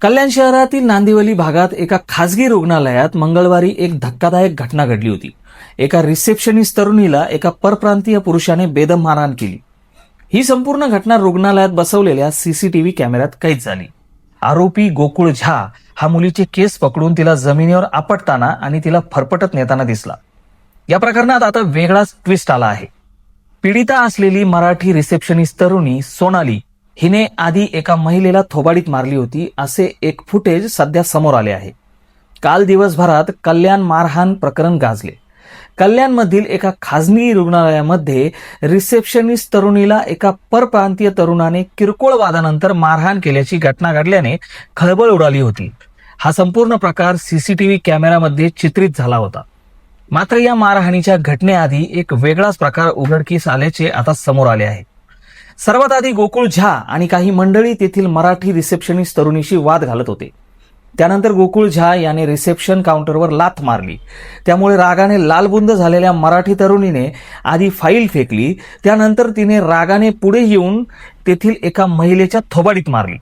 कल्याण शहरातील नांदिवली भागात एका खासगी रुग्णालयात मंगळवारी एक धक्कादायक घटना घडली होती. एका रिसेप्शनिस्ट तरुणीला एका परप्रांतीय पुरुषाने बेदम मारहाण केली. ही संपूर्ण घटना रुग्णालयात बसवलेल्या सीसीटीव्ही कॅमेऱ्यात कैद झाली. आरोपी गोकुळ झा हा मुलीचे केस पकडून तिला जमिनीवर आपटताना आणि तिला फरफटत नेताना दिसला. या प्रकरणात आता वेगळाच ट्विस्ट आला आहे. पीडिता असलेली मराठी रिसेप्शनिस्ट तरुणी सोनाली हिने आधी एका महिलेला थोबाडीत मारली होती असे एक फुटेज सध्या समोर आले आहे. काल दिवसभरात कल्याण मारहाण प्रकरण गाजले. कल्याणमधील एका खाजगी रुग्णालयामध्ये रिसेप्शनिस्ट तरुणीला एका परप्रांतीय तरुणाने किरकोळ वादानंतर मारहाण केल्याची घटना घडल्याने खळबळ उडाली होती. हा संपूर्ण प्रकार सीसीटीव्ही कॅमेऱ्यामध्ये चित्रित झाला होता. मात्र या मारहाणीच्या घटनेआधी एक वेगळाच प्रकार उघडकीस आल्याचे आता समोर आले आहे. सर्वात आधी गोकुळ झा आणि काही मंडळी तेथील मराठी रिसेप्शनिस्ट तरुणीशी वाद घालत होते. त्यानंतर गोकुळ झा याने रिसेप्शन काउंटरवर लाथ मारली. त्यामुळे रागाने लालबुंद झालेल्या मराठी तरुणीने आधी फाईल फेकली त्यानंतर तिने रागाने पुढे येऊन तेथील एका महिलेच्या थोबाडीत मारली.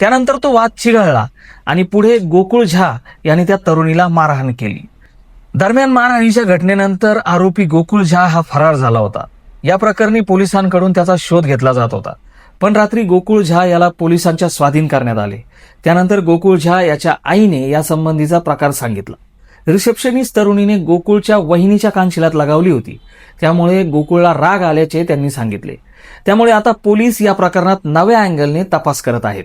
त्यानंतर तो वाद चिघळला आणि पुढे गोकुळ झा याने त्या तरुणीला मारहाण केली. दरम्यान मारहाणीच्या घटनेनंतर आरोपी गोकुळ झा हा फरार झाला होता. या प्रकरणी पोलिसांकडून त्याचा शोध घेतला जात होता. पण रात्री गोकुळ झा याला पोलिसांच्या स्वाधीन करण्यात आले. त्यानंतर गोकुळ झा याच्या आईने यासंबंधीचा प्रकार सांगितला. रिसेप्शनिस्ट तरुणीने गोकुळच्या वहिनीच्या कानशिलात लगावली होती. त्यामुळे गोकुळला राग आल्याचे त्यांनी सांगितले. त्यामुळे आता पोलीस या प्रकरणात नव्या अँगलने तपास करत आहेत.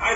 I